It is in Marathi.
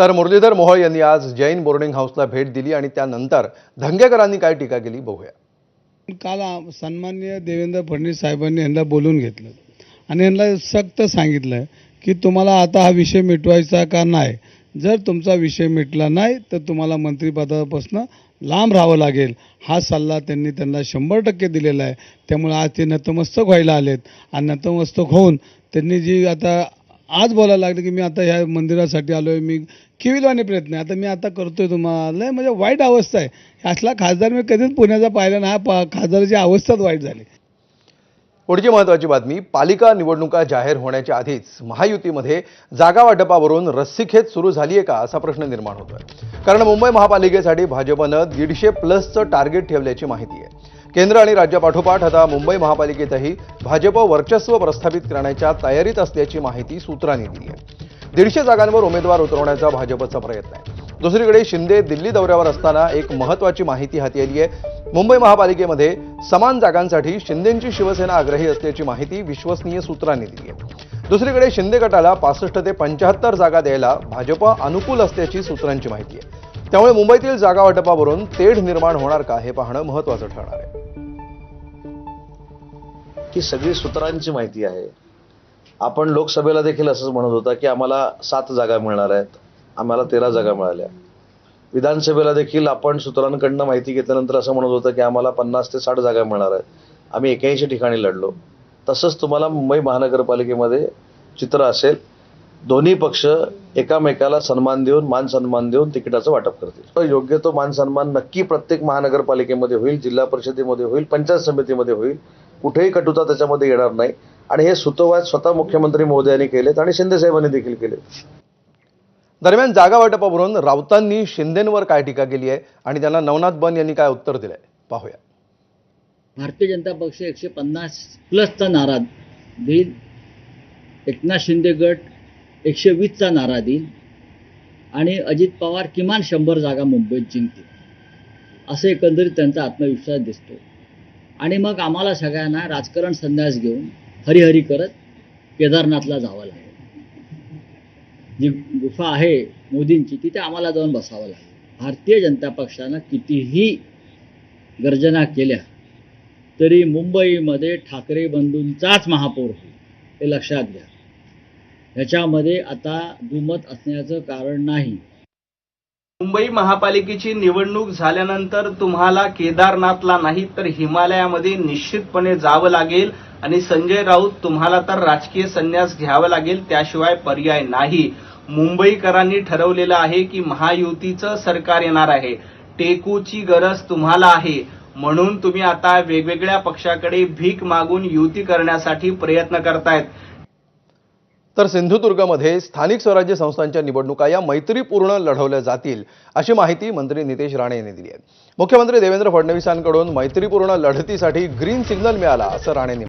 तर मुरलीधर मोहोळ यांनी आज जैन बोर्डिंग हाऊसला भेट दिली आणि त्यानंतर धंगेकरांनी काय टीका केली बघूया. काल सन्मान्य देवेंद्र फडणवीस साहेबांनी यांना बोलून घेतलं. आणि यांना सक्त सांगितलं की तुम्हाला आता हा विषय मिटवायचा का नाही? जर तुमचा विषय मिटला नाही तर तुम्हाला मंत्रिपदापासून लांब राहावं लागेल. हा सल्ला त्यांनी त्यांना शंभर टक्के दिलेला आहे. त्यामुळे आज ते नतमस्तक व्हायला आलेत. आणि नतमस्तक होऊन त्यांनी जी आता आज बोलायला लागले की मी आता ह्या मंदिरासाठी आलो आहे मी किविलवाने प्रयत्न आहे. आता मी आता करतोय तुम्हाला. लय म्हणजे वाईट अवस्था आहे. असला खासदार मी कधीच पुण्याचा पाहिला नाही. पा खासदाराची अवस्थाच वाईट झाली. पुढची महत्त्वाची बातमी पालिका निवडणुका जाहीर होण्याच्या आधीच महायुतीमध्ये जागा वाटपावरून रस्सीखेच सुरू झाली आहे का असा प्रश्न निर्माण होतोय. कारण मुंबई महापालिकेसाठी भाजपनं दीडशे प्लसचं टार्गेट ठेवल्याची माहिती आहे. केंद्र आणि राज्यापाठोपाठ आता मुंबई महापालिकेतही भाजप वर्चस्व प्रस्थापित करण्याच्या तयारीत असल्याची माहिती सूत्रांनी दिली आहे. दीडशे जागांवर उमेदवार उतरवण्याचा भाजपचा प्रयत्न आहे. दुसरीकडे शिंदे दिल्ली दौऱ्यावर असताना एक महत्त्वाची माहिती हाती आली आहे. मुंबई महापालिकेमध्ये समान जागांसाठी शिंदेंची शिवसेना आग्रही असल्याची माहिती विश्वसनीय सूत्रांनी दिली आहे. दुसरीकडे शिंदे गटाला पासष्ट ते पंच्याहत्तर जागा द्यायला भाजप अनुकूल असल्याची सूत्रांची माहिती आहे. त्यामुळे मुंबईतील जागा वाटपावरून तेढ निर्माण होणार का हे पाहणं महत्त्वाचं ठरणार आहे. की सगळी सूत्रांची माहिती आहे. आपण लोकसभेला देखील असंच म्हणत होता की आम्हाला सात जागा मिळणार आहेत. आम्हाला तेरा जागा मिळाल्या. विधानसभेला देखील आपण सूत्रांकडनं माहिती घेतल्यानंतर असं म्हणत होतं की आम्हाला पन्नास ते साठ जागा मिळणार आहेत. आम्ही एक्याऐंशी ठिकाणी लढलो. तसंच तुम्हाला मुंबई महानगरपालिकेमध्ये चित्र असेल दोन्ही पक्ष एकामेकाला सन्मान देऊन मान सन्मान देऊन तिकिटाचं वाटप करतील. योग्य तो मान सन्मान नक्की प्रत्येक महानगरपालिकेमध्ये होईल जिल्हा परिषदेमध्ये होईल पंचायत समितीमध्ये होईल. कुठेही कटुता त्याच्यामध्ये येणार नाही. आणि हे सुतोवाद स्वतः मुख्यमंत्री महोदयांनी केलेत आणि शिंदे साहेबांनी देखील केलेत. दरम्यान जागा वाटपावरून राऊतांनी शिंदेंवर काय टीका केली आहे आणि त्यांना नवनाथ बन यांनी काय उत्तर दिलंय? पाहूया. भारतीय जनता पक्ष एकशे पन्नास प्लसचा नारा देईल. एकनाथ शिंदे गट एकशे वीसचा नारा देईल. आणि अजित पवार किमान शंभर जागा मुंबईत जिंकतील. असं एकंदरीत त्यांचा आत्मविश्वास दिसतो आणि मग आम्हाला सगळ्यांना राजकारण संन्यास घेऊन हरिहरी करत केदारनाथला जावं लागेल. जी गुफा आहे मोदींची तिथे आम्हाला जाऊन बसावं लागेल. भारतीय जनता पक्षानं कितीही गर्जना केल्या तरी मुंबईमध्ये ठाकरे बंधूंचाच महापौर होईल हे लक्षात घ्या. ह्याच्यामध्ये आता दुमत असण्याचं कारण नाही. मुंबई महापालिकेची निवडणूक झाल्यानंतर तुम्हाला केदारनाथला नाही तर हिमालयामध्ये निश्चितपणे जावं लागेल. आणि संजय राऊत तुम्हाला तर राजकीय संन्यास घ्यावा लागेल त्याशिवाय पर्याय नाही. मुंबईकरांनी ठरवलेलं आहे की महायुतीचं सरकार येणार आहे. टेकूची गरज तुम्हाला आहे. म्हणून तुम्ही आता वेगवेगळ्या पक्षाकडे भीक मागून युती करण्यासाठी प्रयत्न करतायत. तर सिंधुदुर्गमध्ये स्थानिक स्वराज्य संस्थांच्या निवडणुका या मैत्रीपूर्ण लढवल्या जातील अशी माहिती मंत्री नितेश राणे यांनी दिली आहे. मुख्यमंत्री देवेंद्र फडणवीसांकडून मैत्रीपूर्ण लढतीसाठी ग्रीन सिग्नल मिळाला असं राणेंनी